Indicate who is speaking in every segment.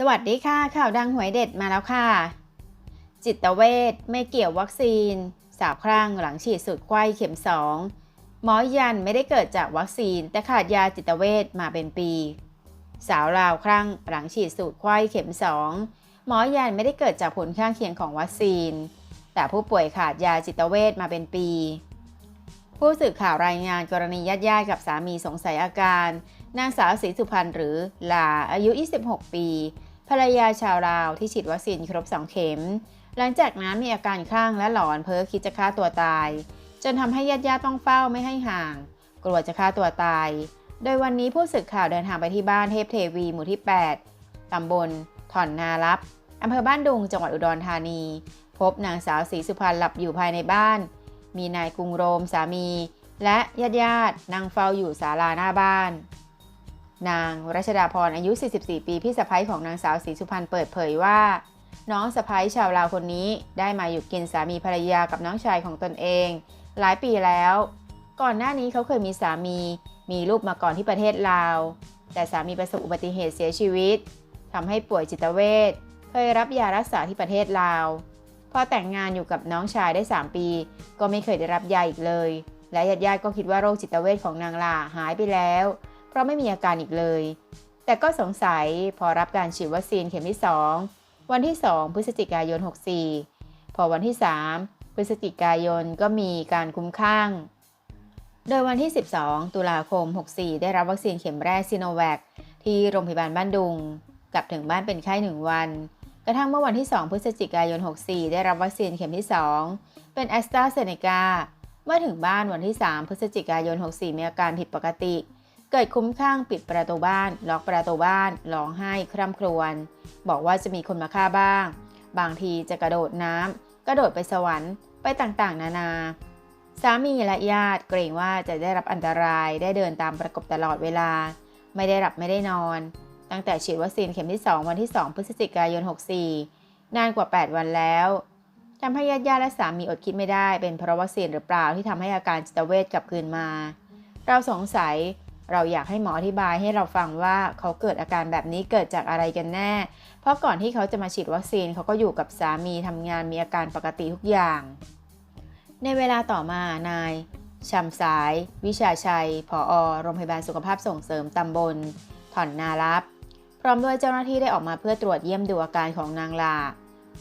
Speaker 1: สวัสดีค่ะ ข่าวดังหวยเด็ดมาแล้วค่ะ จิตเวชไม่เกี่ยววัคซีน สาวครั่งหลังฉีดสูตรไข้เข็มสองหมอยันไม่ได้เกิดจากวัคซีน แต่ขาดยาจิตเวชมาเป็นปี สาวลาวครั่งหลังฉีดสูตรไข้เข็มสองหมอยันไม่ได้เกิดจากผลข้างเคียงของวัคซีน แต่ผู้ป่วยขาดยาจิตเวชมาเป็นปี ผู้สื่อข่าวรายงานกรณีญาติญาติกับสามีสงสัยอาการ นางสาวศรีสุพรรณหรือลาอายุ 26 ปี ภรรยาชาวลาวที่ฉีดวัคซีนครบ 2 เข็ม หลังจากนั้นมีอาการคลั่งและหลอนเพ้อคิดจะฆ่าตัวตาย จนทำให้ญาติญาติต้องเฝ้าไม่ให้ห่าง กลัวจะฆ่าตัวตาย โดยวันนี้ผู้สื่อข่าวเดินทางไปที่บ้านเทพเทวีหมู่ที่ 8ตำบลถ่อนนาลับอำเภอบ้านดุงจังหวัดอุดรธานี พบนางสาวศรีสุพรรณหลับอยู่ภายในบ้าน มีนายกรุงโรมสามี และญาติญาตินั่งเฝ้าอยู่ศาลาหน้าบ้าน นางรัชดาพรอายุ 44 ปีพี่สะพ้ยของนางสาวศรีสุพรรณเปิดเผยว่า น้องสะพ้ยชาวลาวคนนี้ได้มาอยู่กินสามีภรรยากับน้องชายของตนเอง หลายปีแล้ว ก่อนหน้านี้เขาเคยมีสามี มีลูกมาก่อนที่ประเทศลาว แต่สามีประสบอุบัติเหตุเสียชีวิตทำให้ป่วยจิตเวชเคยรับยารักษาที่ประเทศลาว พอแต่งงานอยู่กับน้องชายได้ 3 ปี ก็ไม่เคยได้รับยาอีกเลย และญาติๆก็คิดว่าโรคจิตเวชของนางลาหายไปแล้ว เพราะไม่มีอาการอีกเลย แต่ก็สงสัยพอรับการฉีดวัคซีนเข็มที่ 2 วันที่ 2 พฤศจิกายน 64 พอวันที่ 3 พฤศจิกายนก็มีการคุ้มข้าง โดยวันที่ 12 ตุลาคม 64 ได้รับวัคซีนเข็มแรกซีโนแวคที่โรงพยาบาลบ้านดุง กลับถึงบ้านเป็นไข้1วัน ระทั่งเมื่อวันที่ 2 พฤศจิกายน 64 ได้รับวัคซีนเข็มที่ 2 เป็นแอสตราเซเนกาเมื่อถึงบ้านวันที่ 3 พฤศจิกายน 64 มีอาการผิดปกติ เกิดคุ้มข้างปิดประตูบ้าน ล็อกประตูบ้านร้องไห้คร่ำครวญบอกว่าจะมีคนมาฆ่าบ้าง บางทีจะกระโดดน้ำกระโดดไปสวรรค์ไปต่างๆ นานา สามีและญาติเกรงว่าจะได้รับอันตรายได้เดินตามประกบตลอดเวลา ไม่ได้หลับไม่ได้นอน ตั้งแต่ฉีดวัคซีนเข็มที่ 2 วันที่ 2 พฤศจิกายน 64 นานกว่า 8 วันแล้วทำให้ญาติญาติและสามีอดคิดไม่ได้ เป็นเพราะวัคซีนหรือเปล่าที่ทำให้อาการจิตเวชกลับคืนมา เราสงสัยเราอยากให้หมออธิบายให้เราฟังว่าเขาเกิดอาการแบบนี้เกิดจากอะไรกันแน่ เพราะก่อนที่เขาจะมาฉีดวัคซีนเขาก็อยู่กับสามีทำงานมีอาการปกติทุกอย่าง ในเวลาต่อมานายชำสาย วิชาชัยผอโรงพยาบาลสุขภาพส่งเสริมตำบล ถ่อนนารับ ร้อมด้วยเจ้าหน้าที่ได้ออกมาเพื่อตรวจเยี่ยมดูอาการของนางลา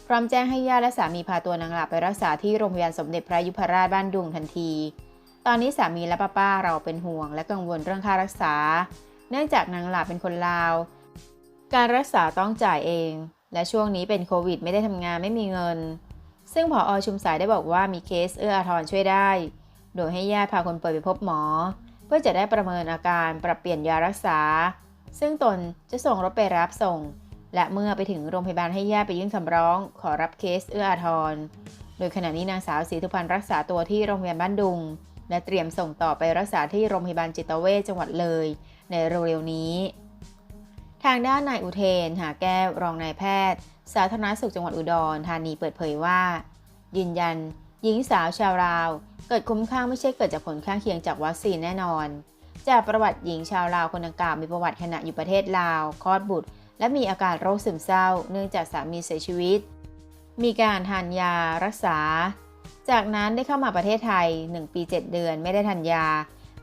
Speaker 1: พร้อมแจ้งให้ญาติและสามีพาตัวนางลาไปรักษาที่โรงพยาบาลสมเด็จพระยุพราชบ้านดุงทันที ตอนนี้สามีและป้าๆเราเป็นห่วงและกังวลเรื่องค่ารักษา เนื่องจากนางลาเป็นคนลาว การรักษาต้องจ่ายเอง และช่วงนี้เป็นโควิด ไม่ได้ทำงานไม่มีเงิน ซึ่งผออชุมสายได้บอกว่ามีเคสเอื้ออาทรช่วยได้ โดยให้ญาติพาคนป่วยไปพบหมอ เพื่อจะได้ประเมินอาการปรับเปลี่ยนยารักษา ซึ่งตนจะส่งรถไปรับส่ง และเมื่อไปถึงโรงพยาบาลให้ญาติไปยื่นคำร้อง ขอรับเคสเอื้ออาทร โดยขณะนี้นางสาวศรีทุพันธ์รักษาตัวที่โรงพยาบาลบ้านดุง และเตรียมส่งต่อไปรักษาที่โรงพยาบาลจิตเวชจังหวัดเลย ในเร็วๆนี้ ทางด้านนายอุเทน หาแก้วรองนายแพทย์ สาธารณสุขจังหวัดอุดรธานีเปิดเผยว่า ยืนยัน หญิงสาวชาวลาว เกิดคุ้มข้างไม่ใช่เกิดจากผลข้างเคียงจากวัคซีนแน่นอน จากประวัติหญิงชาวลาวคนดังกล่าวมีประวัติขณะอยู่ประเทศลาวคลอดบุตร และมีอาการโรคซึมเศร้า เนื่องจากสามีเสียชีวิต มีการทานยารักษา จากนั้นได้เข้ามาประเทศไทย 1 ปี 7 เดือนไม่ได้ทานยา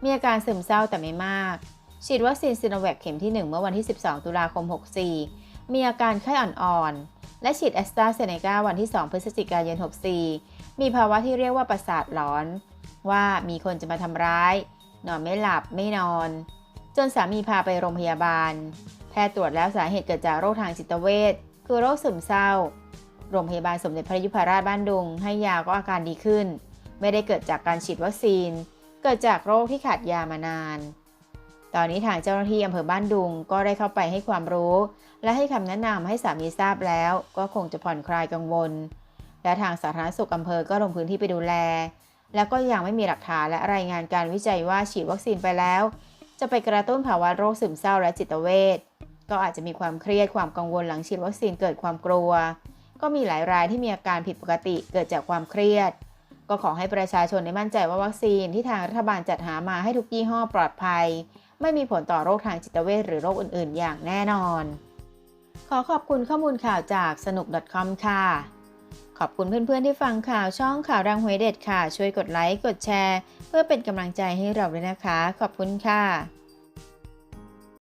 Speaker 1: มีอาการซึมเศร้าแต่ไม่มาก ฉีดวัคซีนซิโนแวคเข็มที่ 1 เมื่อวันที่ 12 ตุลาคม 64 มีอาการไข้อ่อนๆ และฉีดแอสตราเซเนกาวันที่ 2 พฤศจิกายน 64 มีภาวะที่เรียกว่าประสาทหลอน ว่ามีคนจะมาทำร้าย นอนไม่หลับไม่นอน จนสามีพาไปโรงพยาบาล แพทย์ตรวจแล้วสาเหตุเกิดจากโรคทางจิตเวชคือโรคซึมเศร้า โรงพยาบาลสมเด็จพระยุพราชบ้านดุง ให้ยาก็อาการดีขึ้น ไม่ได้เกิดจากการฉีดวัคซีน เกิดจากโรคที่ขาดยามานาน ตอนนี้ทางเจ้าหน้าที่อำเภอบ้านดุงก็ได้เข้าไปให้ความรู้ และให้คำแนะนำให้สามีทราบแล้ว ก็คงจะผ่อนคลายกังวล และทางสาธารณสุขอำเภอก็ลงพื้นที่ไปดูแล แล้วก็ยังไม่มีหลักฐานและรายงานการวิจัยว่าฉีดวัคซีนไปแล้ว จะไปกระตุ้นภาวะโรคซึมเศร้าและจิตเวชก็อาจจะมีความเครียดความกังวลหลังฉีดวัคซีนเกิดความกลัว ก็มีหลายรายที่มีอาการผิดปกติเกิดจากความเครียด ก็ขอให้ประชาชนได้มั่นใจว่าวัคซีนที่ทางรัฐบาลจัดหามาให้ทุกยี่ห้อปลอดภัย ไม่มีผลต่อโรคทางจิตเวชหรือโรคอื่น ๆ อย่างแน่นอน ขอขอบคุณข้อมูลข่าวจากสนุก .com ค่ะ ขอบคุณเพื่อนๆที่ฟังข่าวช่องข่าวดังหวยเด็ดค่ะ ช่วยกดไลค์กดแชร์ เพื่อเป็นกำลังใจให้เราด้วยนะคะ ขอบคุณค่ะ